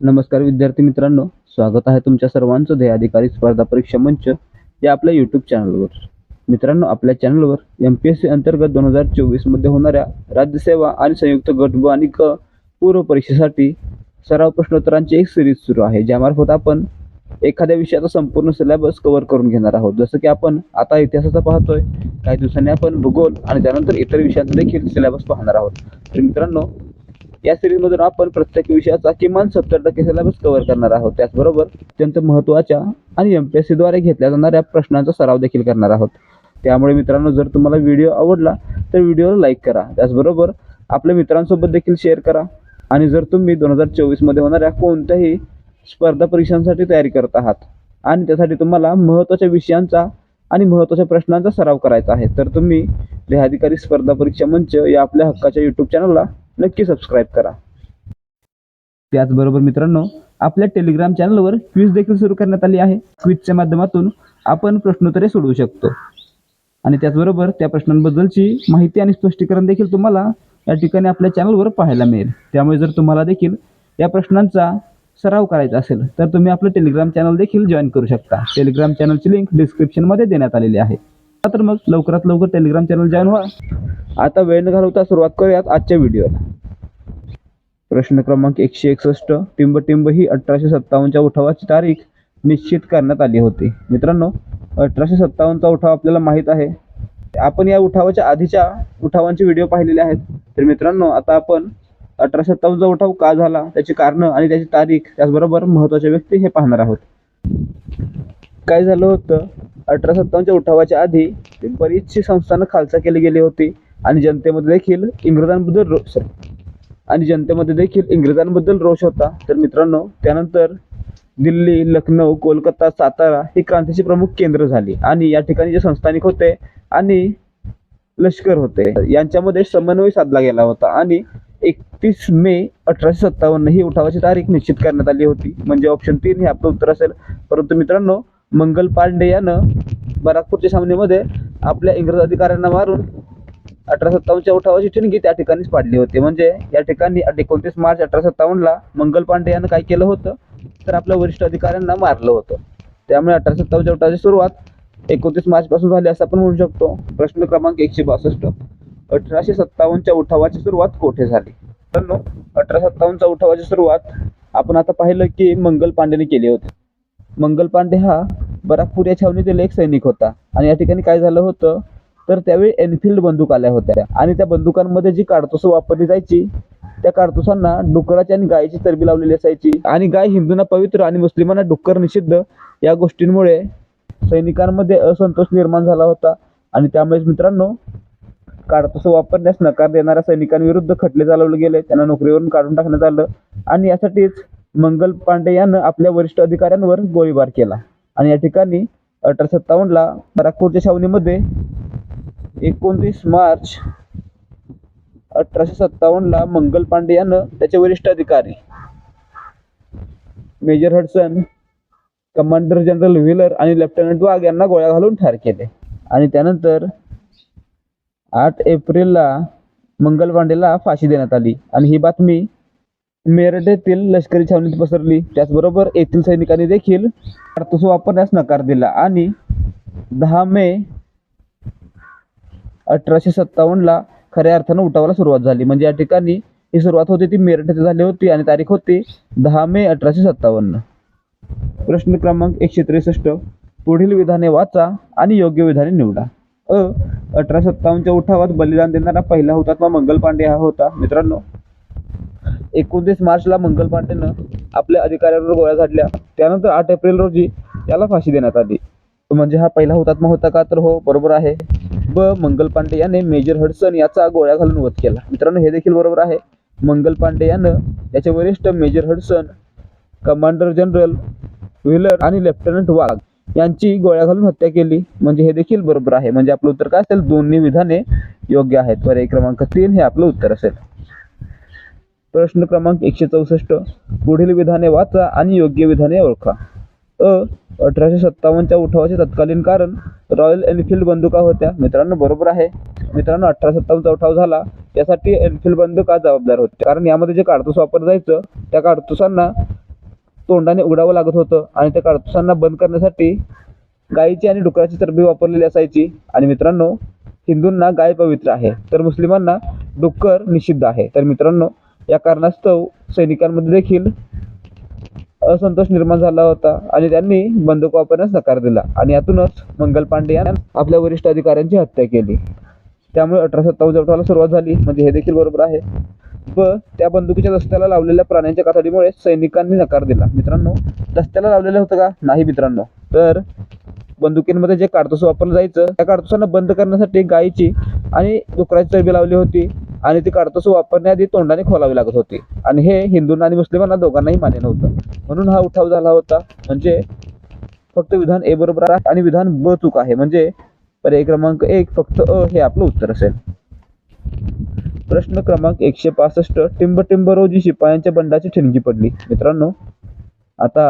नमस्कार विद्यार्थी मित्रांनो स्वागत आहे तुमच्या सर्वांचं ध्येय अधिकारी स्पर्धा परीक्षा मंच या आपल्या यूट्यूब चॅनलवर मित्रांनो आपल्या चॅनलवर एम पी एस सी अंतर्गत दोन हजार चोवीसमध्ये होणाऱ्या राज्यसेवा आणि संयुक्त गट ब आणि क पूर्व परीक्षेसाठी सराव प्रश्नोत्तरांची एक सिरीज सुरू आहे ज्यामार्फत आपण एखाद्या विषयाचा संपूर्ण सिलेबस कव्हर करून घेणार आहोत. जसं की आपण आता इतिहासाचा पाहतोय काही दिवसांनी आपण भूगोल आणि त्यानंतर इतर विषयांचा देखील सिलेबस पाहणार आहोत. तर मित्रांनो या सिरीजमधून आपण प्रत्येक विषयाचा किमान सत्तर टक्के सिलेबस कव्हर करणार आहोत. त्याचबरोबर अत्यंत महत्त्वाच्या आणि एम पी एस सीद्वारे घेतल्या जाणाऱ्या प्रश्नांचा सराव देखील करणार आहोत. त्यामुळे मित्रांनो जर तुम्हाला व्हिडिओ आवडला तर व्हिडिओला लाईक करा. त्याचबरोबर आपल्या मित्रांसोबत देखील शेअर करा. आणि जर तुम्ही दोन हजार चोवीसमध्ये होणाऱ्या कोणत्याही स्पर्धा परीक्षांसाठी तयारी करत आहात आणि त्यासाठी तुम्हाला महत्त्वाच्या विषयांचा आणि महत्त्वाच्या प्रश्नांचा सराव करायचा आहे तर तुम्ही देहाधिकारी स्पर्धा परीक्षा मंच या आपल्या हक्काच्या यूट्यूब चॅनलला नक्की सबस्क्राईब करा. त्याचबरोबर मित्रांनो आपल्या टेलिग्राम चॅनलवर क्विज देखील सुरू करण्यात आली आहे. क्विजच्या माध्यमातून आपण प्रश्नोत्तरे सोडवू शकतो. आणि त्याचबरोबर त्या प्रश्नांबद्दलची माहिती आणि स्पष्टीकरण देखील तुम्हाला या ठिकाणी आपल्या चॅनलवर पाहायला मिळेल. त्यामुळे जर तुम्हाला देखील या प्रश्नांचा सराव करायचा असेल तर तुम्ही आपलं टेलिग्राम चॅनल देखील जॉईन करू शकता. टेलिग्राम चॅनलची लिंक डिस्क्रिप्शनमध्ये देण्यात आलेली आहे. तर मग लवकरात लवकर टेलिग्राम चॅनल जॉईन व्हा. आता वेळ न घालवता सुरुवात करूयात आजच्या व्हिडिओला प्रश्न क्रमांक एकशे एकसष्ट टिंब टिंब ही अठराशे सत्तावन्नच्या उठावाची तारीख निश्चित करण्यात आली होती. मित्रांनो अठराशे सत्तावन्नचा उठाव आपल्याला माहीत आहे. आपण या उठावाच्या आधीच्या उठावांचे व्हिडिओ पाहिलेले आहेत. तर मित्रांनो आता आपण अठराशे सत्तावन्नचा उठाव का झाला त्याची कारणं आणि त्याची तारीख त्याचबरोबर महत्त्वाच्या व्यक्ती हे पाहणार आहोत. काय झालं होतं? अठरा सत्तावन्नच्या उठावाच्या आधी बरीचशी संस्थानं खालसा केली गेली होती आणि जनतेमध्ये देखील इंग्रजांबद्दल रोष आणि जनतेमध्ये देखील इंग्रजांबद्दल रोष होता. तर मित्रांनो त्यानंतर दिल्ली लखनौ कोलकाता सातारा ही क्रांतीची प्रमुख केंद्र झाली आणि या ठिकाणी जे संस्थानिक होते आणि लष्कर होते यांच्यामध्ये समन्वय साधला गेला होता आणि एकतीस मे अठराशे सत्तावन्न ही उठावाची तारीख निश्चित करण्यात आली होती. म्हणजे ऑप्शन तीन हे आपलं उत्तर असेल. परंतु मित्रांनो मंगल पांडे यानं बराकपूरच्या सामन्यामध्ये आपल्या इंग्रज अधिकाऱ्यांना मारून अठरा सत्तावन्नच्या उठावाची ठिणगी त्या ठिकाणीच पाडली होती. म्हणजे या ठिकाणी एकोणतीस मार्च अठरा सत्तावन्नला मंगल पांडे यानं काय केलं होतं? तर आपल्या वरिष्ठ अधिकाऱ्यांना मारलं होतं. त्यामुळे अठरा सत्तावन्नच्या उठावाची सुरुवात एकोणतीस मार्च पासून झाली असं आपण म्हणू शकतो. प्रश्न क्रमांक एकशे बासष्ट. अठराशे सत्तावन्नच्या उठावाची सुरुवात कोठे झाली? तर अठरा सत्तावन्नच्या उठावाची सुरुवात आपण आता पाहिलं की मंगल पांडेने केली होती. मंगल पांडे हा बराकपूर या छावणीतील एक सैनिक होता. आणि या ठिकाणी काय झालं होतं? तर त्यावेळी एनफिल्ड बंदूक आल्या होत्या. आणि त्या बंदुकांमध्ये जी काडतुसं वापरली जायची त्या काडतुसांना डुकराची आणि गायीची चरबी लावलेली असायची. आणि गाय हिंदूंना पवित्र आणि मुस्लिमांना डुक्कर निषिद्ध या गोष्टींमुळे सैनिकांमध्ये असंतोष निर्माण झाला होता. आणि त्यामुळेच मित्रांनो काडतुसं वापरण्यास नकार देणाऱ्या सैनिकांविरुद्ध खटले चालवले गेले. त्यांना नोकरीवरून काढून टाकण्यात आलं. आणि यासाठीच मंगल पांडे यानं आपल्या वरिष्ठ अधिकाऱ्यांवर गोळीबार केला. आणि या ठिकाणी अठरा सत्तावन्नला बराकपूरच्या छावणीमध्ये एकोणतीस मार्च अठराशे सत्तावन्नला मंगल पांडे यानं त्याचे वरिष्ठ अधिकारी major Hudson commander general Wheeler आणि लेफ्टनंट वाघ यांना गोळ्या घालून ठार केले. आणि त्यानंतर आठ एप्रिलला मंगल पांडेला फाशी देण्यात आली. आणि ही बातमी मेरठ येथील लष्करी छावणीत पसरली. त्याचबरोबर येथील सैनिकांनी देखील कारतूस वापरण्यास नकार दिला. आणि दहा मे अठराशे सत्तावन्नला खऱ्या अर्थानं उठावाला सुरुवात झाली. म्हणजे या ठिकाणी ही सुरुवात होती ती मेरठ येथे झाली होती आणि तारीख होती दहा मे अठराशे सत्तावन्न. प्रश्न क्रमांक एकशे त्रेसष्ट. पुढील विधाने वाचा आणि योग्य विधाने निवडा. अ अठरा सत्तावन्नच्या उठावात बलिदान देणारा पहिला हुतात्मा मंगल पांडे हा होता. मित्रांनो एकोणतीस मार्चला मंगल पांडेनं आपल्या अधिकाऱ्यांवर गोळ्या झाडल्या. त्यानंतर आठ एप्रिल रोजी याला फाशी देण्यात आली. म्हणजे हा पहिला हुतात्मा होता का तर हो बरोबर आहे. ब. मंगल पांडे याने मेजर हडसन याचा गोळ्या घालून वध केला. मित्रांनो हे देखील बरोबर आहे. मंगल पांडे यानं त्याचे वरिष्ठ major Hudson commander general Wheeler आणि लेफ्टनंट वाघ यांची गोळ्या घालून हत्या केली. म्हणजे हे देखील बरोबर आहे. म्हणजे आपलं उत्तर काय असेल? दोन्ही विधाने योग्य आहेत. पर्याय क्रमांक तीन हे आपलं उत्तर असेल. प्रश्न क्रमांक एकशे चौसष्ट. पुढील विधाने वाचा आणि योग्य विधाने ओळखा. अ अठराशे सत्तावन्नच्या उठावाचे तत्कालीन कारण रॉयल एनफिल्ड बंदुका होत्या. मित्रांनो बरोबर आहे. मित्रांनो अठरा सत्तावन्नचा उठाव झाला. यासाठी एनफिल्ड बंदुका जबाबदार होत्या. कारण यामध्ये जे काडतूस वापरलं जायचं त्या काडतुसांना तोंडाने उघडावं लागत होतं आणि त्या काडतुसांना बंद करण्यासाठी गायीची आणि डुकराची चरबी वापरलेली असायची. आणि मित्रांनो हिंदूंना गाय पवित्र आहे. तर मुस्लिमांना डुक्कर निषिद्ध आहे. तर मित्रांनो या कारणास्तव सैनिकांमध्ये देखील असंतोष निर्माण झाला होता आणि त्यांनी बंदूक वापरण्यास नकार दिला. आणि यातूनच मंगल पांडे यांनी आपल्या वरिष्ठ अधिकाऱ्यांची हत्या केली. त्यामुळे अठरा सत्तावन्न उठावाला सुरुवात झाली. म्हणजे हे देखील बरोबर आहे. व त्या बंदुकीच्या रस्त्याला लावलेल्या प्राण्यांच्या कातडीमुळे सैनिकांनी नकार दिला. मित्रांनो रस्त्याला लावलेलं होतं का? नाही मित्रांनो. तर बंदुकींमध्ये जे काडतुस वापरलं जायचं त्या काडतुसांना बंद करण्यासाठी गायीची आणि डुकराची चरबी लावली होती आणि ती काडतुस वापरण्याआधी तोंडाने खोलावी लागत होती. आणि हे हिंदूंना आणि मुस्लिमांना दोघांनाही मान्य नव्हतं. म्हणून हा उठाव झाला होता. म्हणजे फक्त विधान ए बरोबर आणि विधान ब चूक आहे. म्हणजे पर्याय क्रमांक एक फक्त अ हे आपलं उत्तर असेल. प्रश्न क्रमांक एकशे पासष्ट टिंब टिंब रोजी शिपायांच्या बंडाची ठिणगी पडली. मित्रांनो आता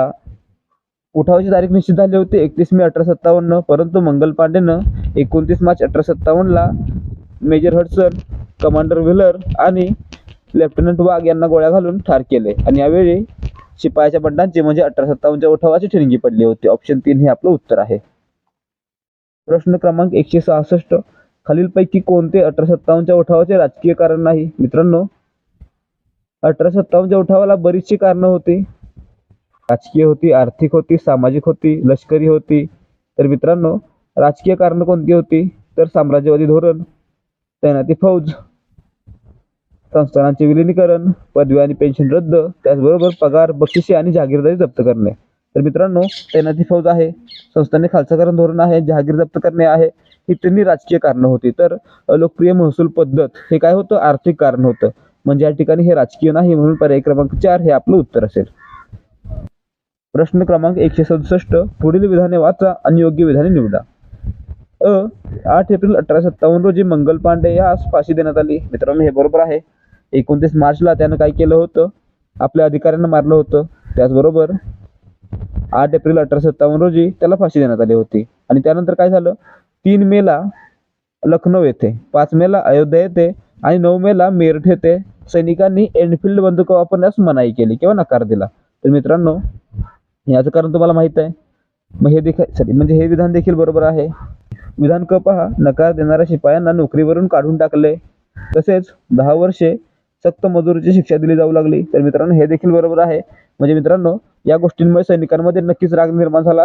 उठावाची तारीख निश्चित झाली होती. एकतीस मे अठरा सत्तावन्न. परंतु मंगल पांडेनं एकोणतीस मार्च अठरा सत्तावन्नला मेजर हडसन कमांडर व्हिलर आणि लेफ्टनंट वाघ यांना गोळ्या घालून ठार केले. आणि यावेळी शिपायाच्या बंडांची म्हणजे अठरा सत्तावन्नच्या उठावाची ठिणगी पडली होती. ऑप्शन तीन हे आपलं उत्तर आहे. प्रश्न क्रमांक एकशे सहासष्ट. खालीलपैकी कोणते अठरा सत्तावन्नच्या उठावाचे राजकीय कारण नाही? मित्रांनो अठरा सत्तावन्नच्या उठावाला बरीचशी कारणं होती. राजकीय होती आर्थिक होती सामाजिक होती लष्करी होती. तर मित्रांनो राजकीय कारणं कोणती होती? तर साम्राज्यवादी धोरण तैनाती फौज संस्थानांचे विलिनीकरण पदवी आणि पेन्शन रद्द त्याचबरोबर पगार बक्षिसे आणि जहागीरदारी जप्त करणे. तर मित्रांनो तैनाती फौज आहे संस्थाने खालसाकरण धोरण आहे जहागीर जप्त करणे आहे ही त्यांनी राजकीय कारणं होती. तर लोकप्रिय महसूल पद्धत हे काय होतं? आर्थिक कारण होतं. म्हणजे या ठिकाणी हे राजकीय नाही म्हणून पर्याय क्रमांक चार हे आपलं उत्तर असेल. प्रश्न क्रमांक एकशे सदुसष्ट. पुढील विधाने वाचा आणि योग्य विधाने निवडा. अ आठ एप्रिल अठरा सत्तावन्न रोजी मंगल पांडे यास फाशी देण्यात आली. मित्रांनो हे बरोबर आहे. एकोणतीस मार्चला त्यानं काय केलं होतं? आपल्या अधिकाऱ्यांना मारलं होतं. त्याचबरोबर आठ एप्रिल अठरा सत्तावन्न रोजी त्याला फाशी देण्यात आली होती. आणि त्यानंतर काय झालं? तीन मेला लखनौ येथे पाच मेला अयोध्या येथे आणि नऊ मेला मेरठ येथे सैनिकांनी एनफिल्ड बंदुका वापरण्यास मनाई केली किंवा नकार दिला. तर मित्रांनो याचं कारण तुम्हाला माहीत आहे. मग हे देखील सॉरी म्हणजे हे विधान देखील बरोबर आहे. विधान क पहा नकार देणाऱ्या शिपायांना नोकरीवरून काढून टाकले. तसेच दहा वर्षे सक्त मजुरीची शिक्षा दिली जाऊ लागली. तर मित्रांनो हे देखील बरोबर आहे. म्हणजे मित्रांनो या गोष्टींमुळे सैनिकांमध्ये नक्कीच राग निर्माण झाला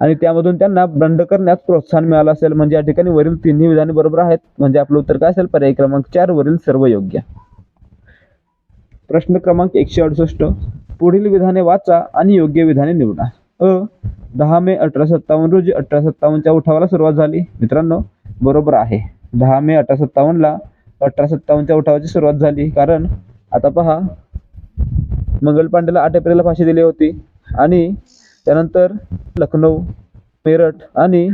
आणि त्यामधून त्यांना बंड करण्यास प्रोत्साहन मिळालं असेल. म्हणजे या ठिकाणी वरील तिन्ही विधाने बरोबर आहेत. म्हणजे आपलं उत्तर काय असेल? पर्याय क्रमांक चार वरील सर्व योग्य. प्रश्न क्रमांक एकशे अडुसष्ट. पुढील विधाने वाचा आणि योग्य विधाने निवडा. अ दहा मे अठरा सत्तावन्न रोजी अठरा सत्तावन्नच्या उठावाला सुरुवात झाली. मित्रांनो बरोबर आहे. दहा मे अठरा सत्तावन्नला अठरा सत्तावन्नच्या उठावाची सुरुवात झाली. कारण आता पहा मंगल पांडेला आठ एप्रिलला फाशी दिली होती. आणि त्यानंतर लखनौ मेरठ आणि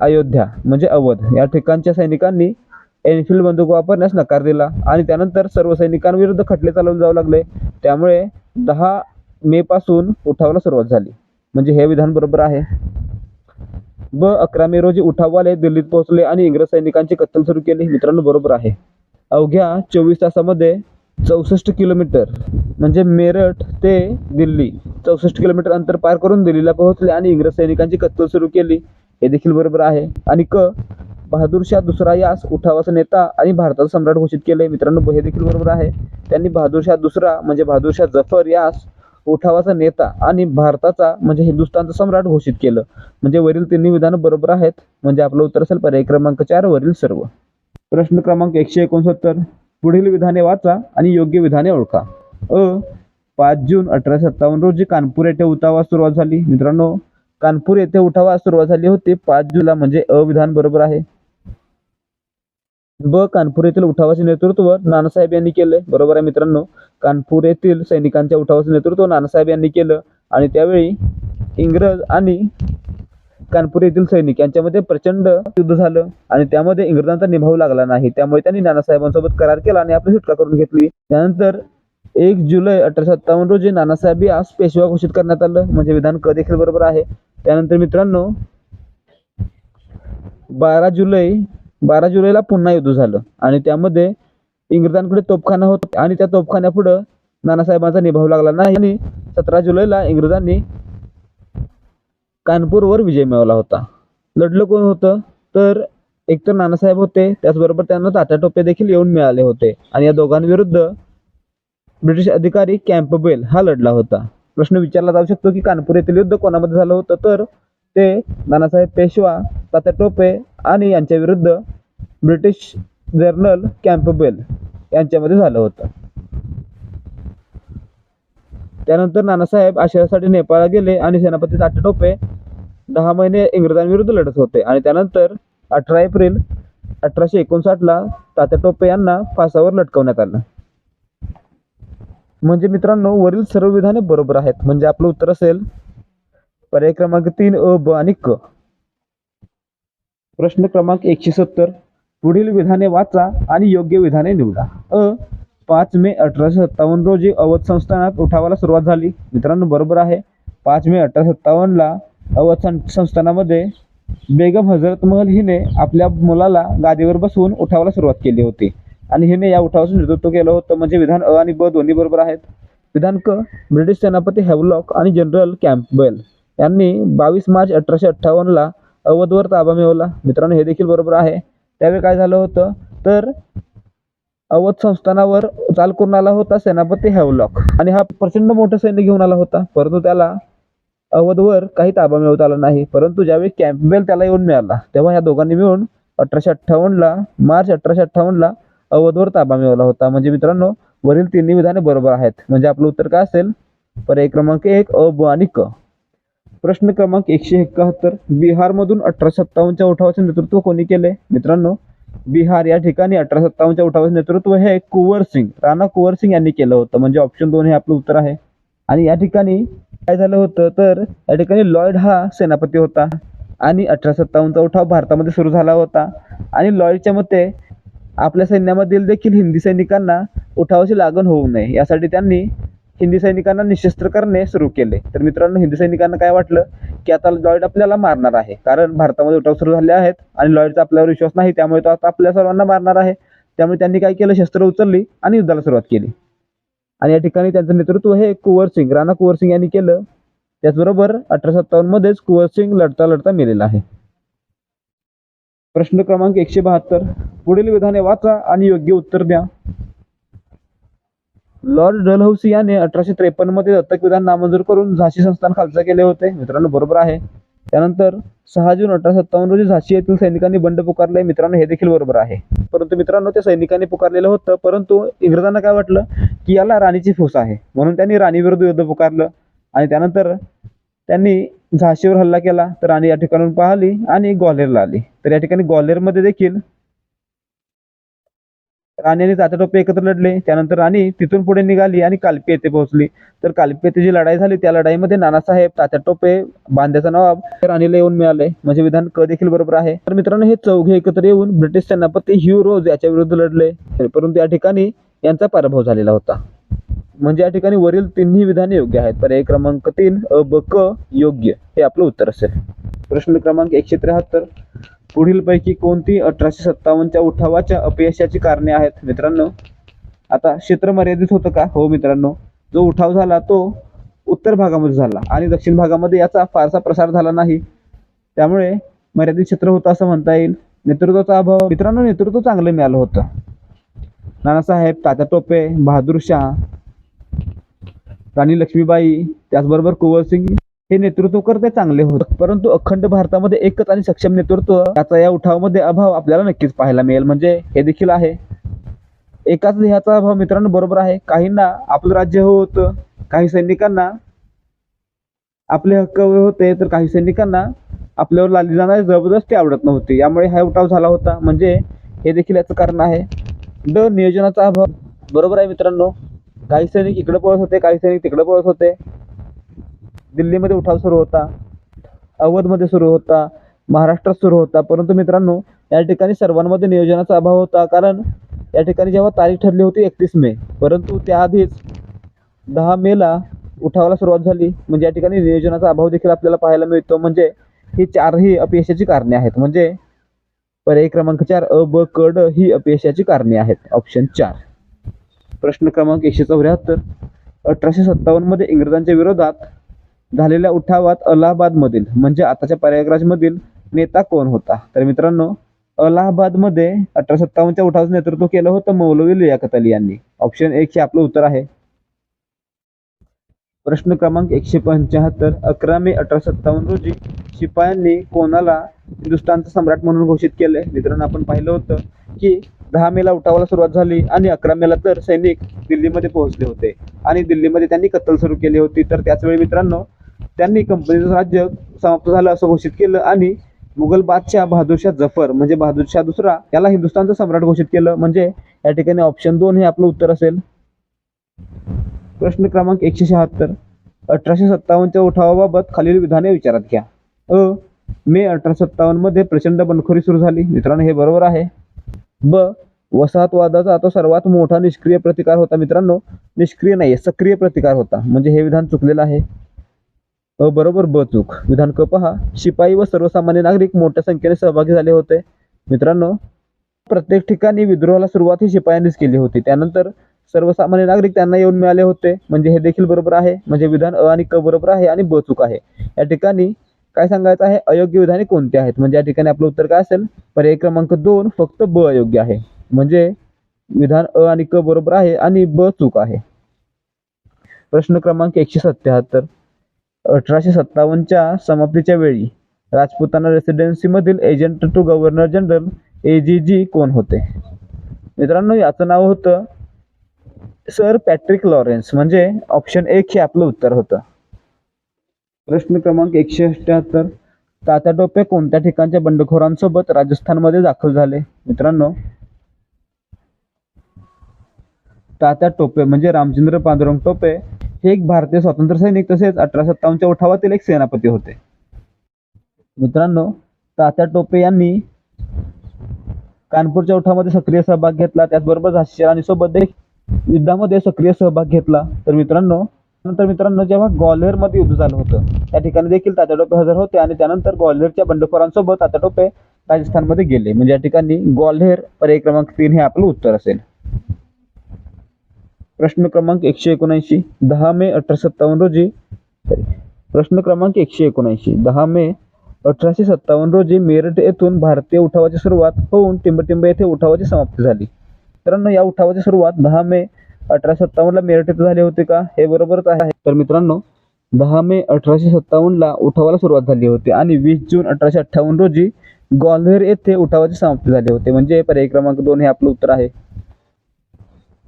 अयोध्या म्हणजे अवध या ठिकाणच्या सैनिकांनी एनफिल्ड बंदूक वापरण्यास नकार दिला. आणि त्यानंतर सर्व सैनिकांविरुद्ध खटले चालवून जाऊ लागले. त्यामुळे दहा मे पासून उठावाला सुरुवात झाली. म्हणजे हे विधान बरोबर आहे. ब अकरा मे रोजी उठाववाले दिल्लीत पोहोचले आणि इंग्रज सैनिकांची कत्तल सुरू केली. मित्रांनो बरोबर आहे. अवघ्या चोवीस तासामध्ये चौसष्ट किलोमीटर म्हणजे मेरठ ते दिल्ली चौसष्ट किलोमीटर अंतर पार करून दिल्लीला पोहोचले आणि इंग्रज सैनिकांची कत्तल सुरू केली. हे देखील बरोबर आहे. आणि क बहादूरशाह दुसरा यास उठावाचा नेता आणि भारताचा सम्राट घोषित केले मित्रांनो हे देखील बरोबर आहे. त्यांनी बहादूरशाह दुसरा म्हणजे बहादूरशाह जफर यास उठावाचा नेता आणि भारताचा म्हणजे हिंदुस्थानचा सम्राट घोषित केलं. म्हणजे वरील तिन्ही विधानं बरोबर आहेत. म्हणजे आपलं उत्तर असेल पर्याय क्रमांक चार वरील सर्व. प्रश्न क्रमांक एकशे एकोणसत्तर. पुढील विधाने वाचा आणि योग्य विधाने ओळखा. अ पाच जून अठराशे सत्तावन्न रोजी कानपूर येथे उठावास सुरुवात झाली. मित्रांनो कानपूर येथे उठावास सुरुवात झाली होती. पाच जूनला म्हणजे अ विधान बरोबर आहे. ब कानपूर येथील उठावाचे नेतृत्व नानासाहेब यांनी केले बरोबर आहे मित्रांनो? कानपूर येथील सैनिकांच्या उठावाचे नेतृत्व नानासाहेब यांनी केलं आणि त्यावेळी इंग्रज आणि कानपूर येथील सैनिक यांच्यामध्ये प्रचंड युद्ध झालं आणि त्यामध्ये इंग्रजांचा निभाव लागला नाही. त्यामुळे त्यांनी नानासाहेबांसोबत करार केला आणि आपली सुटका करून घेतली. त्यानंतर एक जुलै अठराशे सत्तावन्न रोजी नानासाहेब यास पेशवा घोषित करण्यात आलं. म्हणजे विधान क देखील बरोबर आहे. त्यानंतर मित्रांनो बारा जुलै बारा जुलैला पुन्हा युद्ध झालं. आणि त्यामध्ये इंग्रजांकडे तोफखाना होता आणि त्या तोफखान्यापुढं नानासाहेबांचा निभाव लागला नाही. आणि सतरा जुलैला इंग्रजांनी कानपूरवर विजय मिळवला होता. लढलं कोण होतं? तर एकतर नानासाहेब होते. त्याचबरोबर त्यांना तात्या टोपे देखील येऊन मिळाले होते. आणि या दोघांविरुद्ध ब्रिटिश अधिकारी कॅम्पबेल हा लढला होता. प्रश्न विचारला जाऊ शकतो की कानपूर येथील युद्ध कोणामध्ये झालं होतं? तर ते नानासाहेब पेशवा तात्या टोपे आणि यांच्या विरुद्ध ब्रिटिश जनरल कॅम्पबेल यांच्यामध्ये झालं होतं. त्यानंतर नानासाहेब आशियासाठी नेपाळला गेले आणि सेनापती तात्या टोपे दहा महिने इंग्रजांविरुद्ध लढत होते आणि त्यानंतर अठरा एप्रिल अठराशे एकोणसाठला तात्या टोपे यांना फासावर लटकवण्यात आलं. म्हणजे मित्रांनो वरील सर्व विधाने बरोबर आहेत. म्हणजे आपलं उत्तर असेल पर्याय क्रमांक तीन अ ब आणि क. प्रश्न क्रमांक एकशे सत्तर. पुढील विधाने वाचा आणि योग्य विधाने निवडा. अ पाच मे अठराशे सत्तावन्न रोजी अवध संस्थानात उठावाला सुरुवात झाली. मित्रांनो बरोबर आहे. पाच मे अठराशे सत्तावन्नला अवध संस्थानामध्ये बेगम हजरत महल हिने आपल्या मुलाला गादीवर बसवून उठावाला सुरुवात केली होती. आणि हिने या उठावाचं नेतृत्व केलं होतं. म्हणजे विधान अ आणि ब दोन्ही बरोबर आहेत. विधान क ब्रिटिश सेनापती हॅवलॉक आणि जनरल कॅम्पबेल. यांनी बावीस मार्च अठराशे अठ्ठावन्नला अवधवर ताबा मिळवला. मित्रांनो हे देखील बरोबर आहे. त्यावेळी काय झालं होतं? तर अवध संस्थानावर चाल करून आला होता सेनापती हॅवलॉक आणि हा प्रचंड मोठं सैन्य घेऊन आला होता. परंतु त्याला अवधवर काही ताबा मिळवता आला नाही. परंतु ज्यावेळी कॅम्पबेल त्याला येऊन मिळाला तेव्हा ह्या दोघांनी मिळून अठराशे अठ्ठावन्नला मार्च अठराशे अठ्ठावन्नला अवधवर ताबा मिळवला होता. म्हणजे मित्रांनो वरील तिन्ही विधाने बरोबर आहेत. म्हणजे आपलं उत्तर काय असेल? पर्याय क्रमांक एक अ ब आणि क. प्रश्न क्रमांक एकशे एकाहत्तर बिहारमधून अठरा सत्तावन्नच्या उठावाचे नेतृत्व कोणी केले? मित्रांनो बिहार या ठिकाणी अठरा सत्तावन्नच्या उठावाचे नेतृत्व हे कुंवर सिंग राणा कुंवर सिंग यांनी केलं होतं. म्हणजे ऑप्शन दोन हे आपलं उत्तर आहे. आणि या ठिकाणी काय झालं होतं? तर या ठिकाणी लॉयड हा सेनापती होता. आणि अठरा सत्तावन्नचा उठाव भारतामध्ये सुरू झाला होता. आणि लॉयडच्या मते आपल्या सैन्यामधील देखील हिंदी सैनिकांना उठावाची लागण होऊ नये. यासाठी त्यांनी हिंदी सैनिकांना निशस्त्र करणे सुरू केले. तर मित्रांनो हिंदी सैनिकांना काय वाटलं? की आता लॉईड आपल्याला मारणार आहे. कारण भारतामध्ये उठाव सुरू झाले आहेत आणि लॉईडचा आपल्यावर विश्वास नाही त्यामुळे तो आता आपल्या सर्वांना मारणार आहे. त्यामुळे त्यांनी काय केलं? शस्त्र उचलली आणि युद्धाला सुरुवात केली. आणि या ठिकाणी त्यांचं नेतृत्व हे कुंवर सिंग राणा कुवर सिंग यांनी केलं. त्याचबरोबर अठराशे सत्तावन्नमध्येच मध्येच सिंग लढता लढता मेलेला आहे. प्रश्न क्रमांक एकशे बहात्तर. पुढील विधाने वाचा आणि योग्य उत्तर द्या. लॉर्ड डलहौसी याने अठराशे त्रेपन्नमध्ये दत्तक विधान नामंजूर करून झाशी संस्थान खालसा केले होते. मित्रांनो बरोबर आहे. त्यानंतर सहा जून अठराशे सत्तावन्न रोजी झाशी येथील सैनिकांनी बंड पुकारले. मित्रांनो हे देखील बरोबर आहे. परंतु मित्रांनो ते सैनिकांनी पुकारलेलं होतं परंतु इंग्रजांना काय वाटलं? की याला राणीची फूस आहे. म्हणून त्यांनी राणीविरुद्ध युद्ध पुकारलं आणि त्यानंतर त्यांनी झाशीवर हल्ला केला. तर राणी या ठिकाणून पाहिली आणि ग्वाल्हेरला आली. तर या ठिकाणी ग्वाल्हेरमध्ये देखील राणी आणि तात्या टोपे एकत्र लढले. त्यानंतर राणी तिथून पुढे निघाली आणि कालपी येथे पोहोचली. तर कालपी येथे जी लढाई झाली त्या लढाईमध्ये नानासाहेब तात्या टोपे बांद्याचा नवाब राणीला येऊन मिळाले. म्हणजे विधान क देखील बरोबर आहे. तर मित्रांनो हे चौघे एकत्र येऊन ब्रिटिश सेनापती ह्यू रोज याच्या विरुद्ध लढले. परंतु या ठिकाणी यांचा पराभव झालेला होता. म्हणजे या ठिकाणी वरील तिन्ही विधाने योग्य आहेत. पर्याय क्रमांक तीन अ ब क योग्य. हे आपलं उत्तर असेल. प्रश्न क्रमांक एकशे त्र्याहत्तर. पुढीलपैकी कोणती अठराशे सत्तावन्नच्या उठावाच्या अपयशाची कारणे आहेत? मित्रांनो आता क्षेत्र मर्यादित होतं का? हो मित्रांनो जो उठाव झाला तो उत्तर भागामध्ये झाला आणि दक्षिण भागामध्ये याचा फारसा प्रसार झाला नाही. त्यामुळे मर्यादित क्षेत्र होतं असं म्हणता येईल. नेतृत्वाचा अभाव मित्रांनो नेतृत्व चांगलं मिळालं होतं. नानासाहेब तात्या टोपे बहादूर शाह राणी लक्ष्मीबाई त्याचबरोबर कुंवरसिंग हे नेतृत्व करते चांगले होते. परंतु अखंड भारतामध्ये एकच आणि सक्षम नेतृत्व याचा या उठावामध्ये अभाव आपल्याला नक्कीच पाहायला मिळेल. म्हणजे हे देखील आहे. एकाच ध्येयाचा अभाव मित्रांनो बरोबर आहे. काहींना आपलं राज्य होतं काही सैनिकांना आपले हक्क होते तर काही सैनिकांना आपल्यावर लादली जाणारी जबरदस्ती आवडत नव्हती. यामुळे हा उठाव झाला होता. म्हणजे हे देखील याचं कारण आहे. ड नियोजनाचा अभाव. बरोबर आहे मित्रांनो. काही सैनिक इकडे पळत होते काही सैनिक तिकडे पळत होते. दिल्लीमध्ये उठाव सुरू होता अवधमध्ये सुरू होता महाराष्ट्रात सुरू होता. परंतु मित्रांनो या ठिकाणी सर्वांमध्ये नियोजनाचा अभाव होता कारण या ठिकाणी जेव्हा तारीख ठरली होती एकतीस मे परंतु त्याआधीच दहा मेला उठावाला सुरुवात झाली. म्हणजे या ठिकाणी नियोजनाचा अभाव देखील आपल्याला पाहायला मिळतो. म्हणजे ही चारही अपयशाची कारणे आहेत. म्हणजे पर्याय क्रमांक चार अ ब क ड ही अपयशाची कारणे आहेत. ऑप्शन चार. प्रश्न क्रमांक एकशे चौऱ्याहत्तर. अठराशे सत्तावन्नमध्ये इंग्रजांच्या विरोधात झालेल्या उठावात अलाहाबादमधील म्हणजे आताच्या प्रयागराजमधील नेता कोण होता? तर मित्रांनो अलाहाबादमध्ये अठरा सत्तावन्नच्या उठावाचं नेतृत्व केलं होतं मौलवी लियाकत अली यांनी. ऑप्शन एक हे आपलं उत्तर आहे. प्रश्न क्रमांक एकशे पंच्याहत्तर अकरा मे अठरा सत्तावन्न रोजी शिपायांनी कोणाला हिंदुस्थानचा सम्राट म्हणून घोषित केले मित्रांनो आपण पाहिलं होतं की दहा मेला उठावाला सुरुवात झाली आणि अकरा मेला तर सैनिक दिल्लीमध्ये पोहोचले होते. आणि दिल्लीमध्ये त्यांनी कत्तल सुरू केली होती. तर त्याच वेळी मित्रांनो त्यांनी कंपनीचं राज्य समाप्त झालं असं घोषित केलं आणि मुघल बादशाह बहादूरशाह जफर म्हणजे बहादूरशाह दुसरा याला हिंदुस्थानचं सम्राट घोषित केलं. म्हणजे या ठिकाणी ऑप्शन दोन हे आपलं उत्तर असेल. प्रश्न क्रमांक एकशे शहात्तर. अठराशे सत्तावन्नच्या उठावाबाबत खालील विधाने विचारात घ्या. अ मे अठरा सत्तावन्नमध्ये प्रचंड बंडखोरी सुरू झाली. मित्रांनो हे बरोबर आहे. ब वसाहतवादाचा तो सर्वात मोठा निष्क्रिय प्रतिकार होता. मित्रांनो निष्क्रिय नाही सक्रिय प्रतिकार होता. म्हणजे हे विधान चुकलेलं आहे. अ बरोबर ब चूक. विधान क पहा. शिपाई व सर्वसामान्य नागरिक मोठ्या संख्येने सहभागी झाले होते. मित्रांनो प्रत्येक ठिकाणी विद्रोहाला सुरुवात ही शिपायांनीच केली होती. त्यानंतर सर्वसामान्य नागरिक त्यांना येऊन मिळाले होते. म्हणजे हे देखील बरोबर आहे. म्हणजे विधान अ आणि क बरोबर आहे आणि ब चूक आहे. या ठिकाणी काय सांगायचं आहे? अयोग्य विधाने कोणती आहेत? म्हणजे या ठिकाणी आपलं उत्तर काय असेल? पर्याय क्रमांक दोन फक्त ब अयोग्य आहे. म्हणजे विधान अ आणि क बरोबर आहे आणि ब चूक आहे. प्रश्न क्रमांक एकशे सत्याहत्तर. अठराशे सत्तावन्नच्या समाप्तीच्या वेळी Rajputana रेसिडेन्सीमधील agent to governor general A G G कोण होते? मित्रांनो याचं नाव होतं सर पॅट्रिक लॉरेन्स. म्हणजे ऑप्शन एक हे आपलं उत्तर होतं. प्रश्न क्रमांक एकशे अठ्ठ्याहत्तर तात्या टोपे कोणत्या ठिकाणच्या बंडखोरांसोबत राजस्थानमध्ये दाखल झाले? मित्रांनो तात्या टोपे म्हणजे रामचंद्र पांडुरंग टोपे हे एक भारतीय स्वातंत्र्य सैनिक तसेच अठरा सत्तावन्नच्या उठावातील एक सेनापती होते. मित्रांनो तात्या टोपे यांनी कानपूरच्या उठावामध्ये सक्रिय सहभाग घेतला. त्याचबरोबर झाशी आणि सोबत युद्धामध्ये सक्रिय सहभाग घेतला. तर मित्रांनो नंतर मित्रांनो जेव्हा ग्वाल्हेरमध्ये युद्ध झालं होतं त्या ठिकाणी देखील तात्या टोपे हजर होते आणि त्यानंतर ग्वाल्हेरच्या बंडखोरांसोबत तात्या टोपे राजस्थानमध्ये गेले. म्हणजे या ठिकाणी ग्वाल्हेर पर्याय क्रमांक तीन हे आपलं उत्तर असेल. प्रश्न क्रमांक एकशे एकोणऐंशी दहा मे अठरा सत्तावन्न रोजी. प्रश्न क्रमांक एकशे एकोणऐंशी दहा मे अठराशे सत्तावन्न रोजी मेरठ येथून भारतीय उठावाची सुरुवात होऊन टिंबटिंब येथे उठावाची समाप्ती झाली. मित्रांनो या उठावाची सुरुवात दहा मे अठरा सत्तावन्नला मेरठ येथे झाली होती का? हे बरोबरच आहे. तर मित्रांनो दहा मे अठराशे सत्तावन्नला उठावाला सुरुवात झाली होती आणि वीस जून अठराशे अठ्ठावन्न रोजी ग्वाल्हेर येथे उठावाची समाप्ती झाली होती. म्हणजे पर्याय क्रमांक दोन हे आपलं उत्तर आहे.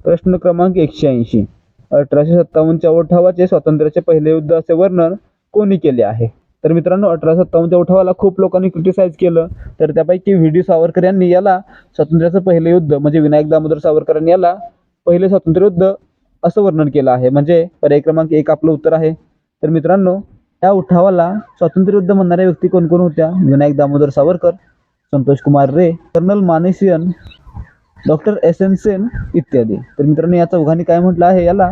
प्रश्न क्रमांक एकशे ऐंशी. अठराशे सत्तावन्नच्या उठावाचे स्वातंत्र्याचे पहिले युद्ध असे वर्णन कोणी केले आहे? तर मित्रांनो अठराशे सत्तावन्नच्या उठावाला खूप लोकांनी क्रिटिसाइज केलं. तर त्यापैकी व्ही. डी. सावरकर यांनी याला स्वातंत्र्याचं पहिले युद्ध म्हणजे विनायक दामोदर सावरकरांनी याला पहिले स्वातंत्र्य युद्ध असं वर्णन केलं आहे. म्हणजे पर्याय क्रमांक एक आपलं उत्तर आहे. तर मित्रांनो या उठावाला स्वातंत्र्य युद्ध म्हणणाऱ्या व्यक्ती कोण कोण होत्या? विनायक दामोदर सावरकर संतोष कुमार रे कर्नल मानेसियन डॉक्टर एस एन सेन इत्यादी. तर मित्रांनो या चौघांनी काय म्हटलं आहे? याला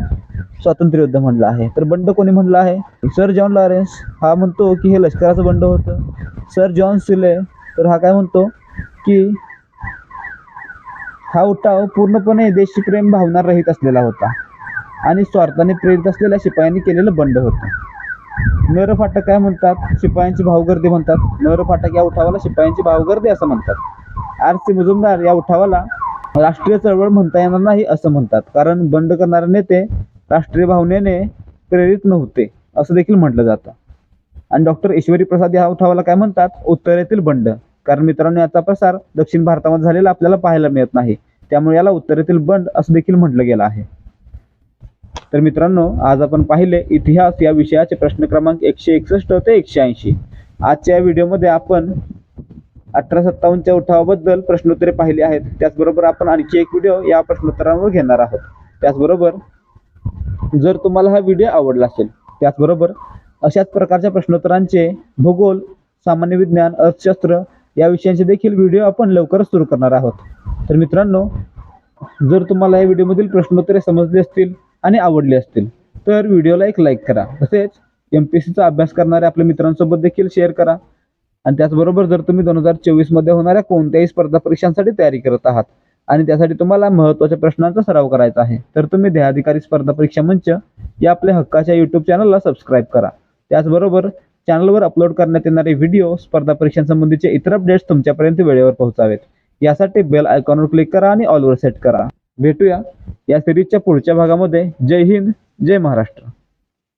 स्वातंत्र्ययुद्ध म्हटलं आहे. तर बंड कोणी म्हटलं आहे? Sir John Lawrence. हा म्हणतो की हे लष्कराचं बंड होतं. सर जॉन सिले. तर हा काय म्हणतो की हा उठाव पूर्णपणे देशप्रेम भावना रहित असलेला होता आणि स्वार्थाने प्रेरित असलेल्या शिपायांनी केलेलं बंड होतं. नर फाटक काय म्हणतात? शिपायांची भावगर्दी म्हणतात. नर फाटक या उठावाला शिपायांची भावगर्दी असं म्हणतात. आर सी मुजुमदार या उठावाला राष्ट्रीय चळवळ म्हणता येणार नाही असं म्हणतात. कारण बंड करणारे नेते राष्ट्रीय भावनेने प्रेरित नव्हते असं देखील म्हटलं जातं. आणि डॉक्टर ईश्वरी प्रसाद या उठावाला काय म्हणतात? उत्तरेतील बंड. कारण मित्रांनो याचा प्रसार दक्षिण भारतामध्ये झालेला आपल्याला पाहायला मिळत नाही. त्यामुळे याला उत्तरेतील बंड असं देखील म्हटलं गेलं आहे. तर मित्रांनो आज आपण पाहिले इतिहास या विषयाचे प्रश्न क्रमांक एकशे एकसष्ट ते एकशे ऐंशी. आजच्या या व्हिडिओमध्ये आपण अठरा सत्तावन्नच्या उठावाबद्दल प्रश्नोत्तरे पाहिली आहेत. त्याचबरोबर आपण आणखी एक व्हिडिओ या प्रश्नोत्तरांवर घेणार आहोत. त्याचबरोबर जर तुम्हाला हा व्हिडिओ आवडला असेल त्याचबरोबर अशाच प्रकारच्या प्रश्नोत्तरांचे भूगोल सामान्य विज्ञान अर्थशास्त्र या विषयांचे देखील व्हिडिओ आपण लवकरच सुरू करणार आहोत. तर मित्रांनो जर तुम्हाला या व्हिडिओमधील प्रश्नोत्तरे समजली असतील आणि आवडली असतील तर व्हिडिओला एक लाईक करा. तसेच एम पी सीचा अभ्यास करणाऱ्या आपल्या मित्रांसोबत देखील शेअर करा. आणि त्याचबरोबर जर तुम्ही दोन हजार चोवीसमध्ये होणाऱ्या कोणत्याही स्पर्धा परीक्षांसाठी तयारी करत आहात आणि त्यासाठी तुम्हाला महत्त्वाच्या प्रश्नांचा सराव करायचा आहे तर तुम्ही ध्येयाधिकारी स्पर्धा परीक्षा मंच या आपल्या हक्काच्या यूट्यूब चॅनलला सबस्क्राईब करा. त्याचबरोबर चॅनलवर अपलोड करण्यात येणारे व्हिडिओ स्पर्धा परीक्षांसंबंधीचे इतर अपडेट्स तुमच्यापर्यंत वेळेवर पोहोचावेत. यासाठी बेल आयकॉनवर क्लिक करा आणि ऑलवर सेट करा. भेटूया या सिरीजच्या पुढच्या भागामध्ये. जय हिंद जय महाराष्ट्र.